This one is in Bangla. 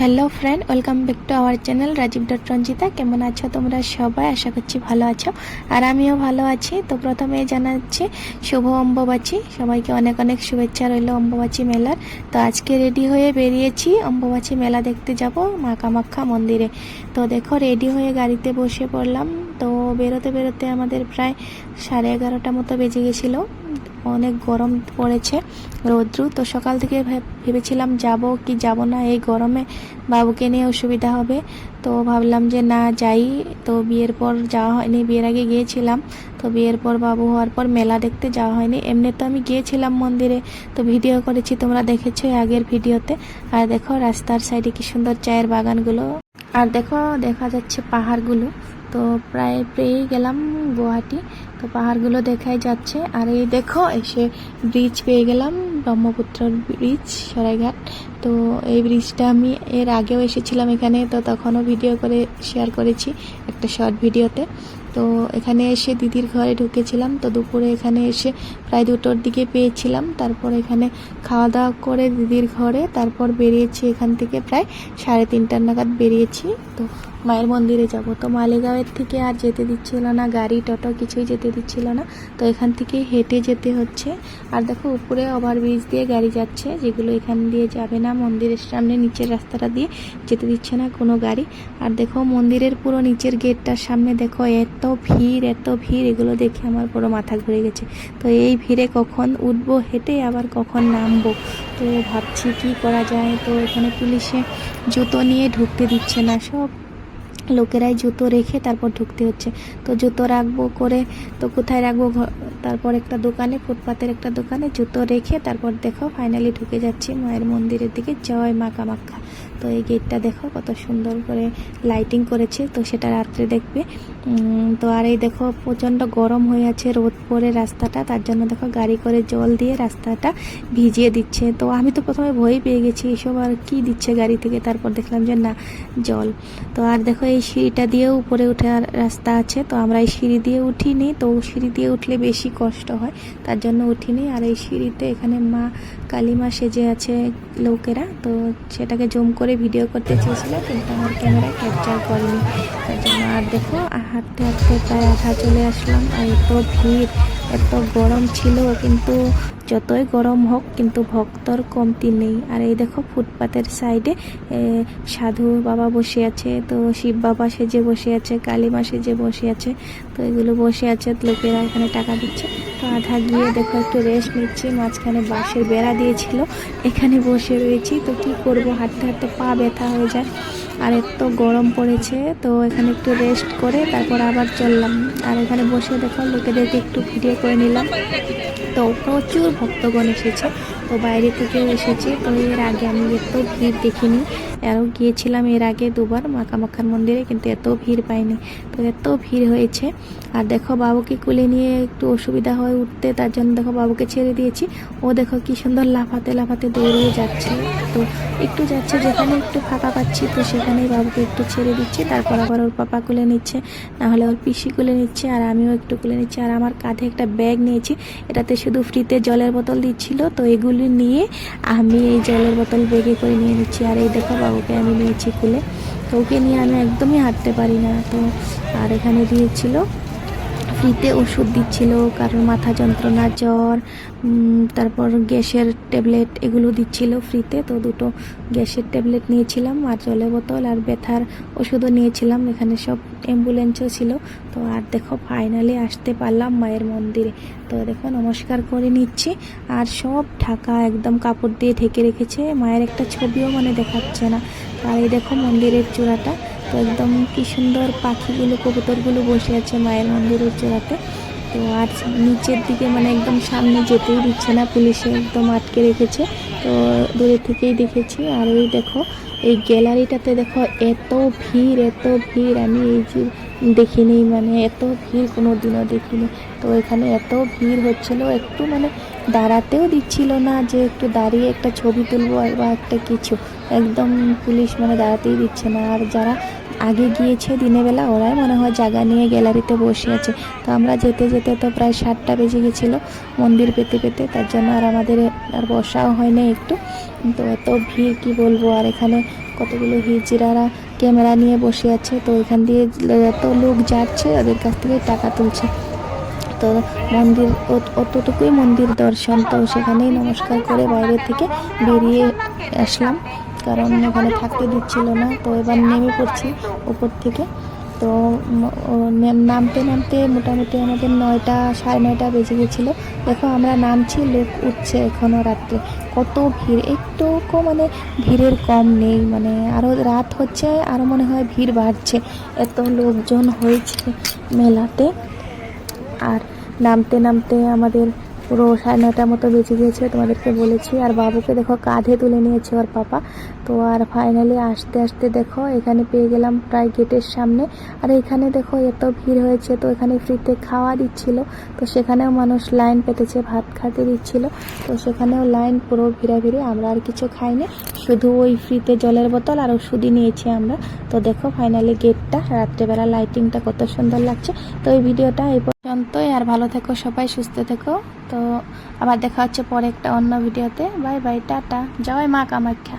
Hello friend welcome back to our channel Rajib dot Ranjita কেমন আছো তোমরা সবাই? আশা করছি ভালো আছো। আর আমিও ভালো আছি। তো প্রথমে জানাচ্ছি, শুভ অম্বুবাচী। সবাইকে অনেক অনেক শুভেচ্ছা রইল অম্বুবাচী মেলার। তো আজকে রেডি হয়ে বেরিয়েছি। অম্বুবাচী মেলা দেখতে যাব মা কামাখ্যা মন্দিরে। তো দেখো রেডি হয়ে গাড়িতে বসে পড়লাম। তো বেরোতে বেরোতে আমাদের প্রায় সাড়ে এগারোটা মতো বেজে গেছিল। অনেক গরম পড়েছে। রৌদ্রু, তো সকাল থেকে ভেবেছিলাম যাব কি যাব না, এই গরমে বাবুকে নিয়ে অসুবিধা হবে। তো ভাবলাম যে না, যাই। তো বিয়ের পর যাওয়া হয়নি, বিয়ের আগে গিয়েছিলাম। তো বিয়ের পর বাবু হওয়ার পর মেলা দেখতে যাওয়া হয়নি। এমনি তো আমি গিয়েছিলাম মন্দিরে। তো ভিডিও করেছি, তোমরা দেখেছ আগের ভিডিওতে। আর দেখো রাস্তার সাইডে কি সুন্দর চায়ের বাগানগুলো। আর দেখো, দেখা যাচ্ছে পাহাড়গুলো। তো প্রায় পেয়েই গেলাম গুয়াহাটি। তো পাহাড়গুলো দেখাই যাচ্ছে। আর এই দেখো, এসে ব্রিজ পেয়ে গেলাম, ব্রহ্মপুত্র ব্রিজ সরাইঘাট। তো এই ব্রিজটা আমি এর আগেও এসেছিলাম এখানে, তো তখনও ভিডিও করে শেয়ার করেছি একটা শর্ট ভিডিওতে তো এখানে এসে দিদির ঘরে ঢুকেছিলাম, তো দুপুরে এখানে এসে প্রায় দুটোর দিকে পেয়েছিলাম। তারপর এখানে খাওয়া দাওয়া করে দিদির ঘরে, তারপর বেরিয়েছি এখান থেকে প্রায় সাড়ে তিনটার নাগাদ বেরিয়েছি। তো মায়ের মন্দিরে যাব। তো মালেগাঁওয়ের থেকে আর যেতে দিচ্ছিল না, গাড়ি, টোটো কিছুই যেতে দিচ্ছিল না। তো এখান থেকে হেঁটে যেতে হচ্ছে। আর দেখো, উপরে ওভারব্রিজ দিয়ে গাড়ি যাচ্ছে, যেগুলো এখান দিয়ে যাবে না। মন্দিরের সামনে নিচের রাস্তাটা দিয়ে যেতে দিচ্ছে না কোনো গাড়ি। আর দেখো, মন্দিরের পুরো নিচের গেটটার সামনে দেখো, এত ভিড় এত ভিড়, এগুলো দেখে আমার পুরো মাথা ঘুরে গেছে। তো এই ভিড়ে কখন উঠবো, হেঁটে আবার কখন নামবো? তো ভাবছি কি করা যায়? তো এখানে পুলিশে জুতো নিয়ে ঢুকতে দিচ্ছে না, সব লোকেরাই জুতো রেখে তারপর ঢুকতে হচ্ছে। তো জুতো রাখব করে, তো কোথায় রাখব তারপর একটা দোকানে, ফুটপাতের একটা দোকানে জুতো রেখে তারপর দেখো ফাইনালি ঢুকে যাচ্ছি মায়ের মন্দিরের দিকে। জয় মা কামাখ্যা তো এই গেটটা দেখো কত সুন্দর করে লাইটিং করেছে, তো সেটা রাত্রে দেখবে। তো আর এই দেখো প্রচণ্ড গরম হয়ে আছে রোদ পরে রাস্তাটা, তার জন্য দেখো গাড়ি করে জল দিয়ে রাস্তাটা ভিজিয়ে দিচ্ছে। তো আমি তো প্রথমে ভয় পেয়ে গেছি, এসব আর কি দিচ্ছে গাড়ি থেকে? তারপর দেখলাম যে না, জল। তো আর দেখো এই সিঁড়িটা দিয়েও উপরে ওঠার রাস্তা আছে, তো আমরা এই সিঁড়ি দিয়ে উঠিনি। তো সিঁড়ি দিয়ে উঠলে বেশি কষ্ট হয়, তার জন্য উঠিনি। আর এই সিঁড়িতে এখানে মা কালিমা সেজে আছে লোকেরা, তো সেটাকে জুম করে ভিডিও করতে চেয়েছিল, কিন্তু আমার ক্যামেরা ক্যাপচার করেনি। তার জন্য আর দেখো হাঁটতে হাঁটতে প্রায় আধা চলে আসলাম, আর এত ভিড়। এত গরম ছিল, কিন্তু যতই গরম হোক, কিন্তু ভক্তর কমতি নেই। আর এই দেখো, ফুটপাতের সাইডে সাধু বাবা বসে আছে, তো শিব বাবা সেজে বসে আছে, কালীমা সেজে বসে আছে, তো এগুলো বসে আছে লোকেরা এখানে টাকা দিচ্ছে। তো আধা গিয়ে দেখো, একটু রেস্ট নিচ্ছি, মাঝখানে বাঁশের বেড়া দিয়েছিল, এখানে বসে রয়েছি। তো কি করব? হাঁটতে হাঁটতে পা ব্যথা হয়ে যায়। আর এত গরম পড়েছে, তো এখানে একটু রেস্ট করে তারপর আবার চললাম। আর এখানে বসে দেখো, লোকেদেরকে একটু ভিডিও করে নিলাম। তো প্রচুর ভক্তগণ এসেছে। তো বাইরে থেকেও এসেছে। তো এর আগে আমি এত ভিড় দেখিনি। আরও গিয়েছিলাম এর আগে দুবার মা কামাখ্যার মন্দিরে, কিন্তু এত ভিড় পাইনি। তো এত ভিড় হয়েছে। আর দেখো বাবুকে কুলে নিয়ে একটু অসুবিধা হয় উঠতে, তার জন্য দেখো বাবুকে ছেড়ে দিয়েছি। ও দেখো কি সুন্দর লাফাতে লাফাতে দৌড়িয়ে যাচ্ছে। তো একটু যাচ্ছে, যেখানে একটু ফাঁকা পাচ্ছি, তো সেখানেই বাবুকে একটু ছেড়ে দিচ্ছি। তারপর আবার ওর পাপা কুলে নিচ্ছে না হলে ওর পিসি কুলে নিচ্ছে, আর আমিও একটু কুলে নিচ্ছি। আর আমার কাঁধে একটা ব্যাগ নিয়েছি। এটাতে শুধু ফ্রিতে জলের বোতল দিচ্ছিল, তো এগুলি নিয়ে আমি এই জলের বোতল বেগে করে নিয়ে নিচ্ছি। আর এই দেখো বাবুকে আমি নিয়েছি খুলে। তো ওকে নিয়ে আমি একদমই হাঁটতে পারি না। তো আর এখানে দিয়েছিল ফ্রিতে ওষুধ দিচ্ছিল কারোর মাথা যন্ত্রণা, জ্বর তারপর গ্যাসের ট্যাবলেট এগুলো দিচ্ছিল ফ্রিতে। তো দুটো গ্যাসের ট্যাবলেট নিয়েছিলাম, আর জলের বোতল আর ব্যথার ওষুধও নিয়েছিলাম। এখানে সব অ্যাম্বুলেন্সও ছিল। তো আর দেখো ফাইনালি আসতে পারলাম মায়ের মন্দিরে। তো দেখো, নমস্কার করে নিচ্ছি। আর সব ঢাকা একদম কাপড় দিয়ে ঢেকে রেখেছে। মায়ের একটা ছবিও মানে দেখাচ্ছে না। আর এই দেখো মন্দিরের চূড়াটা। একদম কি সুন্দর পাখিগুলো, কবুতরগুলো বসে আছে মায়ের মন্দিরের চূড়াতে তো আর নিচের দিকে মানে একদম সামনে যেতেই দিচ্ছে না, পুলিশে একদম আটকে রেখেছে। তো দূরে থেকেই দেখেছি। আর এই দেখো, এই গ্যালারিটাতে দেখো এত ভিড় এত ভিড়। আমি এই যে দেখিনি মানে এত ভিড় কোনো দিনও দেখিনি। তো এখানে এত ভিড় হচ্ছিল, একটু মানে দাঁড়াতেও দিচ্ছিল না যে একটু দাঁড়িয়ে একটা ছবি তুলবো বা একটা কিছু। একদম পুলিশ মানে দাঁড়াতেই দিচ্ছে না। আর যারা আগে গিয়েছে দিনের বেলা, ওরাই মনে হয় জায়গা নিয়ে গ্যালারিতে বসে আছে। তো আমরা যেতে যেতে তো প্রায় সাতটা বেজে গেছিল মন্দির পেতে পেতে। তার জন্য আর আমাদের আর বসাও হয়নি একটু। তো এত ভিড়, কি বলব? আর এখানে কতগুলো হিজড়ারা ক্যামেরা নিয়ে বসে আছে। তো এখান দিয়ে এত লোক যাচ্ছে, ওদের কাছ থেকে টাকা তুলছে। তো মন্দির অত- অতটুকুই মন্দির দর্শন। তো সেখানেই নমস্কার করে বাইরে থেকে বেরিয়ে আসলাম। কারণ ওখানে থাকতে দিচ্ছিল না। তো এবার নেমে পড়ছি উপর থেকে। তো নামতে নামতে মোটামুটি আমাদের নয়টা, সাড়ে নয়টা বেজে গেছিল। দেখো আমরা নামছি, লোক উঠছে এখনও রাত্রে। কত ভিড় একটুকু মানে ভিড়ের কম নেই। মানে আরও রাত হচ্ছে আরও মনে হয় ভিড় বাড়ছে। এত লোকজন হয়েছে মেলাতে। আর নামতে নামতে আমাদের পুরো সাড়ে নটার মতো বেঁচে গিয়েছে, তোমাদেরকে বলেছি। আর বাবুকে দেখো কাঁধে তুলে নিয়েছে ওর পাপা। তো আর ফাইনালি আসতে আসতে দেখো, এখানে পেয়ে গেলাম প্রায় গেটের সামনে। আর এখানে দেখো এত ভিড় হয়েছে, তো এখানে ফ্রিতে খাওয়া দিচ্ছিল। তো সেখানেও মানুষ লাইন পেতেছে, ভাত খাতে দিচ্ছিল। তো সেখানেও লাইন পুরো ভিড়াভিড়ি, আমরা আর কিছু খাইনি। শুধু ওই ফ্রিতে জলের বোতল আর ওষুধই নিয়েছি আমরা। তো দেখো ফাইনালি গেটটা, রাত্রেবেলা লাইটিংটা কত সুন্দর লাগছে। তো এই ভিডিওটা এই পর্যন্তই, আর ভালো থেকো সবাই, সুস্থ থেকো। তো আবার দেখা হচ্ছে পরে একটা অন্য ভিডিওতে। Bye bye tata. জয় মা কামাখ্যা।